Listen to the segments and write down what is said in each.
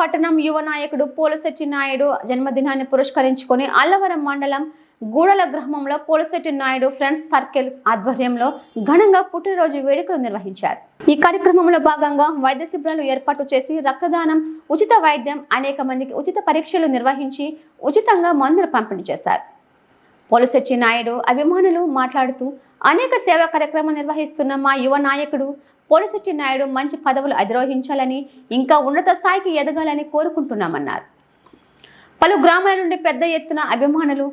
పట్టణం యువ నాయకుడు పోలశెట్టి నాయుడు జన్మదినాన్ని పురస్కరించుకొని అల్లవరం మండలం గూడల గ్రామంలో పోలశెట్టి నాయుడు ఫ్రెండ్స్ సర్కిల్స్ ఆధ్వర్యంలో ఘనంగా పుట్టినరోజు వేడుకలు నిర్వహించారు. ఈ కార్యక్రమంలో భాగంగా వైద్య శిబిరాలు ఏర్పాటు చేసి రక్తదానం ఉచిత వైద్యం అనేక మందికి ఉచిత పరీక్షలు నిర్వహించి ఉచితంగా మందులు పంపిణీ చేశారు. పోలశెట్టి నాయుడు అభిమానులు మాట్లాడుతూ అనేక సేవా కార్యక్రమాలు నిర్వహిస్తున్న మా యువ నాయకుడు పోలశెట్టి నాయుడు మంచి పదవులు అధిరోహించాలని ఇంకా ఉన్నత స్థాయికి ఎదగాలని కోరుకుంటున్నామన్నారు. పలు గ్రామాల నుండి పెద్ద ఎత్తున అభిమానులు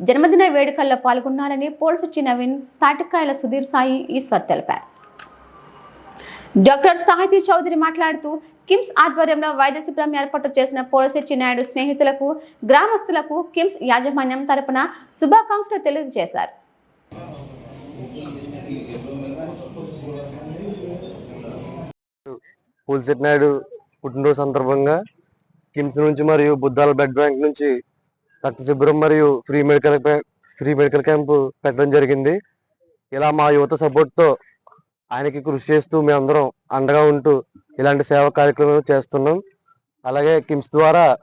జన్మదిన వేడుకల్లో పాల్గొన్నారని పోలశెట్టి నవీన్ తాటికాయల సుధీర్ సాయి ఈశ్వర్ తెలిపారు. డాక్టర్ సాహితీ చౌదరి మాట్లాడుతూ కిమ్స్ ఆధ్వర్యంలో వైద్య శిబిరం ఏర్పాటు చేసిన పోలశెట్టి నాయుడు స్నేహితులకు గ్రామస్తులకు కిమ్స్ యాజమాన్యం తరపున శుభాకాంక్షలు తెలియజేశారు. పులిసెట్ నాయుడు పుట్టినరోజు సందర్భంగా కిమ్స్ నుంచి మరియు బుద్ధాల బ్లడ్ బ్యాంక్ నుంచి రక్త శిబిరం మరియు free medical camp free medical camp పెట్టడం జరిగింది. ఇలా మా యువత సపోర్ట్తో ఆయనకి కృషి చేస్తూ మేమందరం అండగా ఉంటూ ఇలాంటి సేవా కార్యక్రమాలు చేస్తున్నాం. అలాగే కిమ్స్ ద్వారా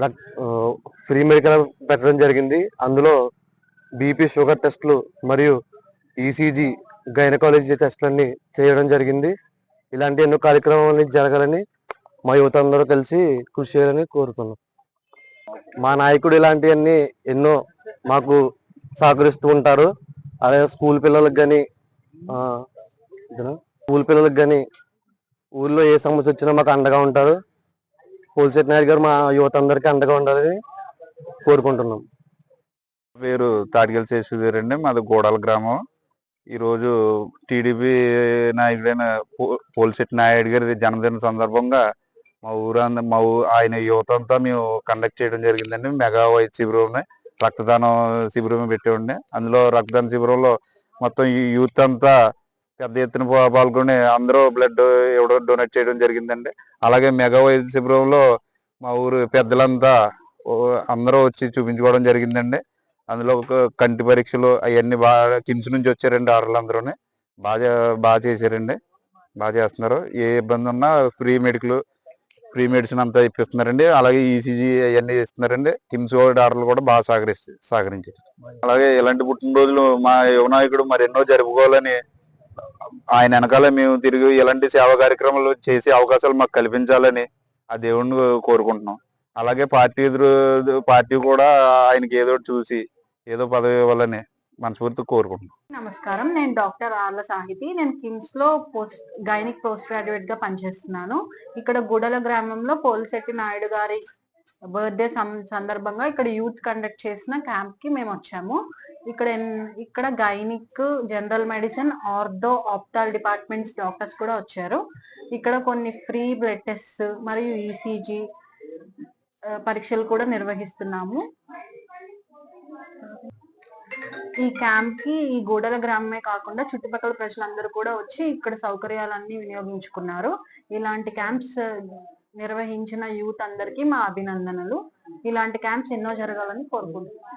రక్- ఫ్రీ మెడికల్ పెట్టడం జరిగింది. అందులో బీపీ షుగర్ టెస్ట్లు మరియు ఈసీజీ గైనకాలజీ టెస్ట్లన్నీ చేయడం జరిగింది. ఇలాంటి ఎన్నో కార్యక్రమాలు జరగాలని మా యువత అందరూ కలిసి కృషి చేయాలని కోరుతున్నాం. మా నాయకుడు ఇలాంటివన్నీ ఎన్నో మాకు సహకరిస్తూ ఉంటారు. అలాగే స్కూల్ పిల్లలకు కానీ స్కూల్ పిల్లలకు కానీ ఊర్లో ఏ సమస్య వచ్చినా మాకు అండగా ఉంటారు. పోల్సెట్ నాయుడు గారు మా యువత అందరికీ అండగా ఉండాలని కోరుకుంటున్నాం. పేరు తాడిగల్ శేషుగారు అండి మాది గోడల గ్రామం. ఈరోజు టీడీపీ నాయకుడైన పో- పోలిశెట్టి నాయుడు గారి జన్మదిన సందర్భంగా మా ఊరంద మా ఊ ఆయన యువత అంతా మేము కండక్ట్ చేయడం జరిగిందండి. మెగా వైద్య శిబిరంని రక్తదానం శిబిరం పెట్టేవాడిని. అందులో రక్తదాన శిబిరంలో మొత్తం ఈ యూత్ అంతా పెద్ద ఎత్తున పాల్గొని అందరూ బ్లడ్ ఇవ్వడం డొనేట్ చేయడం జరిగిందండి. అలాగే మెగా వైద్య శిబిరంలో మా ఊరు పెద్దలంతా అందరూ వచ్చి చూపించుకోవడం జరిగిందండి. అందులో ఒక కంటి పరీక్షలు అవన్నీ బాగా కిమ్స్ నుంచి వచ్చారండి ఆడలందరూ బాగా బాగా చేశారండి. బాగా చేస్తున్నారు. ఏ ఇబ్బంది ఉన్నా ఫ్రీ మెడికల్ ఫ్రీ మెడిసిన్ అంతా ఇప్పిస్తున్నారండి. అలాగే ఈసీజీ అవన్నీ ఇస్తున్నారండి. కిమ్స్ డాక్టర్లు కూడా బాగా సహకరిస్తే సహకరించారు అలాగే ఇలాంటి పుట్టినరోజులు మా యువనాయకుడు మరి ఎన్నో జరుపుకోవాలని ఆయన వెనకాల మేము తిరిగి ఇలాంటి సేవా కార్యక్రమాలు చేసే అవకాశాలు మాకు కల్పించాలని ఆ దేవుణ్ణి కోరుకుంటున్నాం. అలాగే పార్టీ ఎదురు పార్టీ కూడా ఆయనకి ఏదో ఒకటి చూసి ఏదో పదవి వల్లనే మనస్ఫూర్తి కోరుకుంటున్నాం. నమస్కారం. నేను డాక్టర్ ఆర్ల సాహితి. నేను కిమ్స్లో పోస్ట్ గైనిక్ పోస్ట్ గ్రాడ్యుయేట్గా పనిచేస్తున్నాను. ఇక్కడ గుడల గ్రామంలో పోలిశెట్టి నాయుడు గారి బర్త్డే సందర్భంగా ఇక్కడ యూత్ కండక్ట్ చేసిన క్యాంప్కి మేము వచ్చాము. ఇక్కడ ఇక్కడ gynaec general medicine ortho ophthal departments doctors కూడా వచ్చారు. ఇక్కడ కొన్ని ఫ్రీ బ్లడ్ టెస్ట్ మరియు ఈసీజీ పరీక్షలు కూడా నిర్వహిస్తున్నాము. ఈ క్యాంప్కి ఈ గూడల గ్రామమే కాకుండా చుట్టుపక్కల ప్రజలందరూ కూడా వచ్చి ఇక్కడ సౌకర్యాలన్నీ వినియోగించుకున్నారు. ఇలాంటి క్యాంప్స్ నిర్వహించిన యూత్ అందరికీ మా అభినందనలు. ఇలాంటి క్యాంప్స్ ఎన్నో జరగాలని కోరుకుంటున్నాను.